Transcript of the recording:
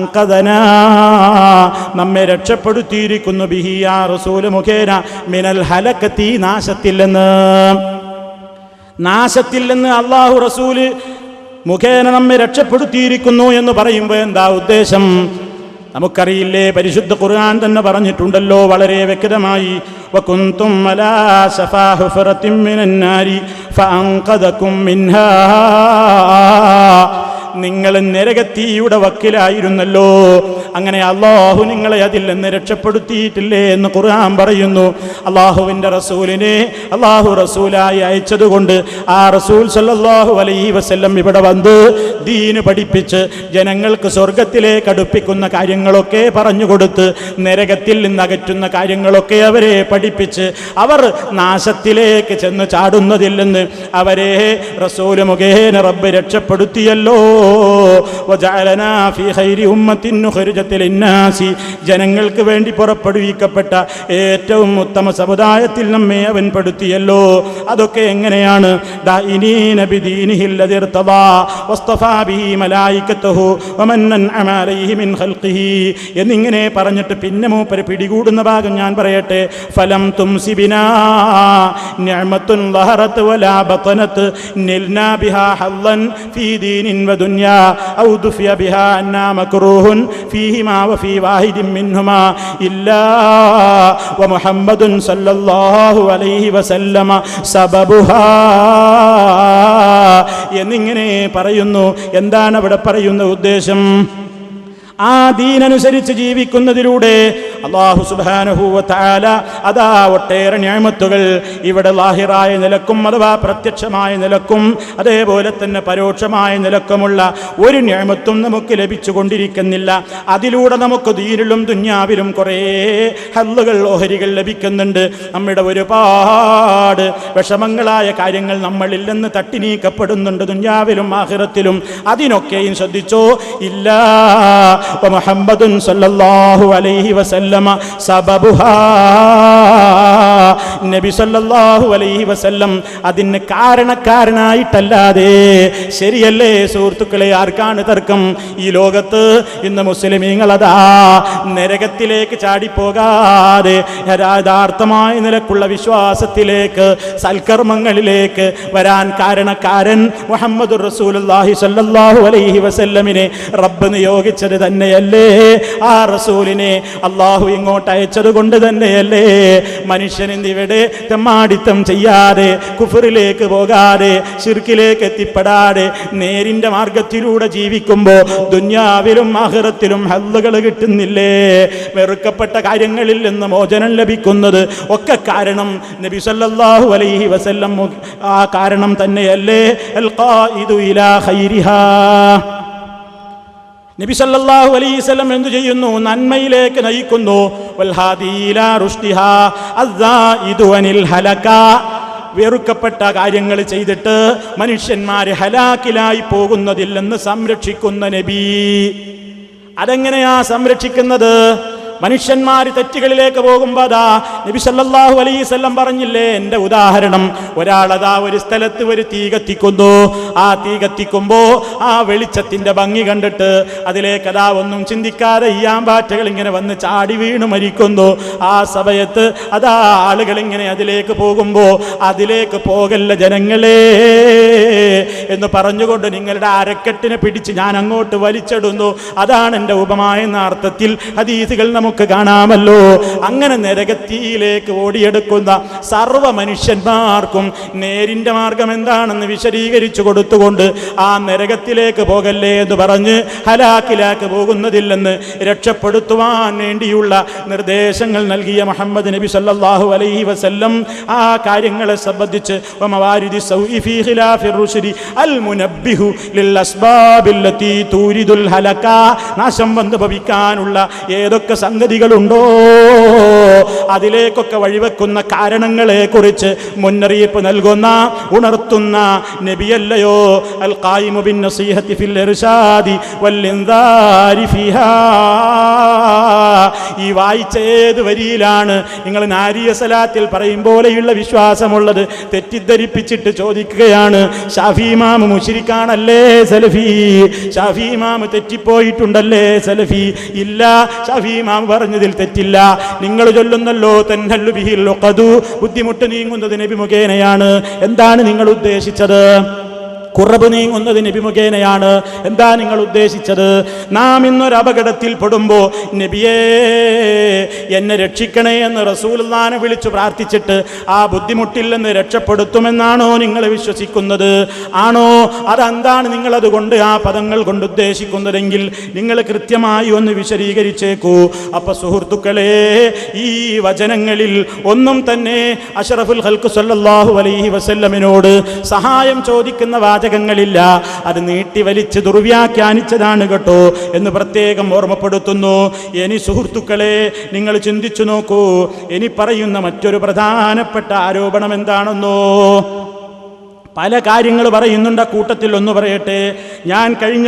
അങ്കദന നമ്മെ രക്ഷപ്പെടുത്തിയിരിക്കുന്നു ബിഹിയാ റസൂൽ മുഖേന. മിനൽ ഹലക്കത്തി നാശത്തില്ലെന്ന് നാശത്തില്ലെന്ന് അള്ളാഹു റസൂൽ മുഖേന നമ്മെ രക്ഷപ്പെടുത്തിയിരിക്കുന്നു എന്ന് പറയുമ്പോൾ എന്താ ഉദ്ദേശം? നമുക്കറിയില്ലേ പരിശുദ്ധ ഖുർആൻ തന്നെ പറഞ്ഞിട്ടുണ്ടല്ലോ വളരെ വ്യക്തമായി. നിങ്ങൾ നരകത്തീയുടെ വക്കിലായിരുന്നല്ലോ. അങ്ങനെ അള്ളാഹു നിങ്ങളെ അതിൽ നിന്ന് രക്ഷപ്പെടുത്തിയിട്ടില്ലേ എന്ന് ഖുർആൻ പറയുന്നു. അള്ളാഹുവിന്റെ റസൂലിനെ അള്ളാഹു റസൂലായി അയച്ചതുകൊണ്ട് ആ റസൂൽ സല്ലാഹു അലൈ വസ്ല്ലം ഇവിടെ വന്ന് ദീന് പഠിപ്പിച്ച് ജനങ്ങൾക്ക് സ്വർഗത്തിലേക്ക് അടുപ്പിക്കുന്ന കാര്യങ്ങളൊക്കെ പറഞ്ഞു കൊടുത്ത് നരകത്തിൽ നിന്ന് അകറ്റുന്ന കാര്യങ്ങളൊക്കെ അവരെ പഠിപ്പിച്ച് അവർ നാശത്തിലേക്ക് ചെന്ന് ചാടുന്നതില്ലെന്ന് അവരെ റസൂൽ മുഖേന റബ്ബ് രക്ഷപ്പെടുത്തിയല്ലോ. ജനങ്ങൾക്ക് വേണ്ടി പുറപ്പെടുവിക്കപ്പെട്ട ഏറ്റവും ഉത്തമ സമുദായത്തിൽ നമ്മെ അവൻ പെടുത്തിയല്ലോ. അതൊക്കെ എങ്ങനെയാണ്? എന്നിങ്ങനെ പറഞ്ഞിട്ട് പിന്നെ മൂപ്പര് പിടികൂടുന്ന ഭാഗം ഞാൻ പറയട്ടെ. ഫലം തുംസിബിനാ നിഅമത്തുൻ ദീനിൻ വദുനിയാ ഔ ദുഫിയ ബിഹാ അന്നാ മക്റൂഹുൻ ഫീഹിമാ വഫീ വാഹിദിൻ മിൻഹുമാ ഇല്ലാ വമുഹമ്മദുൻ സല്ലല്ലാഹു അലൈഹി വസല്ലമ സബബുഹാ എന്നിങ്ങനെ പറയുന്നു. എന്താണ് അവിടെ പറയുന്ന ഉദ്ദേശം? ആ ദീനനുസരിച്ച് ജീവിക്കുന്നതിലൂടെ അള്ളാഹു സുബാനുഭൂവത്താല അതാ ഒട്ടേറെ ഞാമത്തുകൾ ഇവിടെ ലാഹിറായ നിലക്കും അഥവാ പ്രത്യക്ഷമായ നിലക്കും അതേപോലെ തന്നെ പരോക്ഷമായ നിലക്കുമുള്ള ഒരു ഞാമത്തും നമുക്ക് ലഭിച്ചുകൊണ്ടിരിക്കുന്നില്ല. അതിലൂടെ നമുക്ക് ദീനിലും ദുഞ്ഞാവിലും കുറേ ഹല്ലുകൾ ഓഹരികൾ ലഭിക്കുന്നുണ്ട്. നമ്മുടെ ഒരുപാട് വിഷമങ്ങളായ കാര്യങ്ങൾ നമ്മളിൽ നിന്ന് തട്ടി നീക്കപ്പെടുന്നുണ്ട് ദുഞ്ഞാവിലും ആഹിറത്തിലും. അതിനൊക്കെയും ശ്രദ്ധിച്ചോ? ഇല്ല. ومحمد صلى الله عليه وسلم سببها നബി സല്ലല്ലാഹു അലൈഹി വസല്ലം അതിന് കാരണക്കാരനായിട്ടല്ലാതെ ശരിയല്ലേ സുഹൃത്തുക്കളെ ആർക്കാണ് തർക്കം? ഈ ലോകത്ത് ഇന്ന് മുസ്ലിമീങ്ങളതാ നരകത്തിലേക്ക് ചാടിപ്പോകാതെ യഥാർത്ഥമായ നിലക്കുള്ള വിശ്വാസത്തിലേക്ക് സൽക്കർമ്മങ്ങളിലേക്ക് വരാൻ കാരണക്കാരൻ മുഹമ്മദ് റസൂലുള്ളാഹി സല്ലല്ലാഹു അലൈഹി വസല്ലമിനെ റബ്ബ് നിയോഗിച്ചത് തന്നെയല്ലേ? ആ റസൂലിനെ അള്ളാഹു ഇങ്ങോട്ട് അയച്ചത് കൊണ്ട് തന്നെയല്ലേ? മനുഷ്യൻ ഇന്നിവിടെ തെമ്മാടിത്തം ചെയ്യാതെ കുഫറിലേക്ക് പോകാതെ ശിർക്കിലേക്ക് എത്തിപ്പെടാതെ നേരിന്റെ മാർഗത്തിലൂടെ ജീവിക്കുമ്പോൾ ദുന്യാവിലും ആഹ്റത്തിലും ഹല്ലുകൾ കിട്ടുന്നില്ലേ? വെറുക്കപ്പെട്ട കാര്യങ്ങളിൽ നിന്ന് മോചനം ലഭിക്കുന്നത് ഒക്കെ കാരണം നബി സല്ലല്ലാഹു അലൈഹി വസല്ലം ആ കാരണം തന്നെയല്ലേ? അൽ ഇലാ ഖൈരിഹാ. നബി സല്ലല്ലാഹു അലൈഹി വസല്ലം എന്തു ചെയ്യുന്നു? നന്മയിലേക്ക് നയിക്കുന്നു. വെറുക്കപ്പെട്ട കാര്യങ്ങൾ ചെയ്തിട്ട് മനുഷ്യന്മാര് ഹലാക്കിലായി പോകുന്നതില്ലെന്ന് സംരക്ഷിക്കുന്ന നബി. അതെങ്ങനെയാ സംരക്ഷിക്കുന്നത്? മനുഷ്യന്മാർ തെറ്റുകളിലേക്ക് പോകുമ്പോൾ അതാ നബിസല്ലാഹു വസല്ലം പറഞ്ഞില്ലേ എന്റെ ഉദാഹരണം ഒരാളതാ ഒരു സ്ഥലത്ത് ഒരു തീ കത്തിക്കുന്നു. ആ തീ കത്തിക്കുമ്പോൾ ആ വെളിച്ചത്തിന്റെ ഭംഗി കണ്ടിട്ട് അതിലേക്ക് അതാ ഒന്നും ചിന്തിക്കാതെ ഈയാമ്പാറ്റകൾ ഇങ്ങനെ വന്ന് ചാടി വീണു മരിക്കുന്നു. ആ സമയത്ത് അതാ ആളുകൾ ഇങ്ങനെ അതിലേക്ക് പോകുമ്പോൾ അതിലേക്ക് പോകല്ല ജനങ്ങളെ. എന്ന് പറഞ്ഞുകൊണ്ട് നിങ്ങളുടെ അരക്കെട്ടിനെ പിടിച്ച് ഞാൻ അങ്ങോട്ട് വലിച്ചെടുന്നു. അതാണ് എന്റെ എന്ന അർത്ഥത്തിൽ ഹദീസുകൾ നമുക്ക് കാണാമല്ലോ. അങ്ങനെ നരകത്തിയിലേക്ക് ഓടിയെടുക്കുന്ന സർവ മനുഷ്യന്മാർക്കും നേരിന്റെ മാർഗം എന്താണെന്ന് വിശദീകരിച്ചു കൊടുത്തുകൊണ്ട് ആ നരകത്തിലേക്ക് പോകല്ലേ എന്ന് പറഞ്ഞ് ഹലാക്കിലേക്ക് പോകുന്നതില്ലെന്ന് രക്ഷപ്പെടുത്തുവാൻ വേണ്ടിയുള്ള നിർദ്ദേശങ്ങൾ നൽകിയ മുഹമ്മദ് നബി സല്ലാഹു അലൈഹി വസല്ലം ആ കാര്യങ്ങളെ സംബന്ധിച്ച് നാശം വന്ന് ഭവിക്കാനുള്ള ഏതൊക്കെ സംഗതികളുണ്ടോ? അതിലേക്കൊക്കെ വഴിവെക്കുന്ന കാരണങ്ങളെ കുറിച്ച് മുന്നറിയിപ്പ് നൽകുന്ന ഉണർത്തുന്ന നബിയല്ലയോ? അൽ ഖായിമു ഫിൽ ഫിഹാ. ഈ വായിച്ച ഏത് വരിയിലാണ് നിങ്ങൾ നാരിയ സലാത്തിൽ പറയും പോലെയുള്ള വിശ്വാസമുള്ളത് തെറ്റിദ്ധരിപ്പിച്ചിട്ട് ചോദിക്കുകയാണ് ഷാഫിമാമ് മുഷിരിക്കാണല്ലേ സലഫി? ഷാഫിമാമ് തെറ്റിപ്പോയിട്ടുണ്ടല്ലേ സലഫി? ഇല്ല ഷാഫിമാമ് പറഞ്ഞതിൽ തെറ്റില്ല. നിങ്ങൾ ചൊല്ലുന്നല്ലോ തന്നല്ലു ബിഹിൽ ബുദ്ധിമുട്ട് നീങ്ങുന്നത് നബി മുഖേനയാണ്. എന്താണ് നിങ്ങൾ ഉദ്ദേശിച്ചത്? കുറവ് നീങ്ങുന്നത് നബി മുഖേനയാണ്. എന്താ നിങ്ങൾ ഉദ്ദേശിച്ചത്? നാം ഇന്നൊരു അപകടത്തിൽ പെടുമ്പോൾ നബിയേ എന്നെ രക്ഷിക്കണേ എന്ന് റസൂൽദാനെ വിളിച്ചു പ്രാർത്ഥിച്ചിട്ട് ആ ബുദ്ധിമുട്ടിൽ നിന്ന് രക്ഷപ്പെടുത്തുമെന്നാണോ നിങ്ങൾ വിശ്വസിക്കുന്നത്? ആണോ? അതെന്താണ് നിങ്ങൾ അതുകൊണ്ട് ആ പദങ്ങൾ കൊണ്ട് ഉദ്ദേശിക്കുന്നതെങ്കിൽ നിങ്ങൾ കൃത്യമായി ഒന്ന് വിശദീകരിച്ചേക്കൂ. അപ്പൊ സുഹൃത്തുക്കളെ ഈ വചനങ്ങളിൽ ഒന്നും തന്നെ അഷറഫുൽ ഹൽക്കു സല്ലാഹു അലൈഹി വസല്ലമിനോട് സഹായം ചോദിക്കുന്ന വാചകങ്ങളില്ല. അത് നീട്ടി വലിച്ച് ദുർവ്യാഖ്യാനിച്ചതാണ് കേട്ടോ എന്ന് പ്രത്യേകം ഓർമ്മപ്പെടുത്തുന്നു. ഇനി സുഹൃത്തുക്കളെ നിങ്ങൾ ചിന്തിച്ചു നോക്കൂ. ഇനി പറയുന്ന മറ്റൊരു പ്രധാനപ്പെട്ട ആരോപണം എന്താണെന്നോ? പല കാര്യങ്ങൾ പറയുന്നുണ്ട് കൂട്ടത്തിൽ ഒന്ന് പറയട്ടെ. ഞാൻ കഴിഞ്ഞ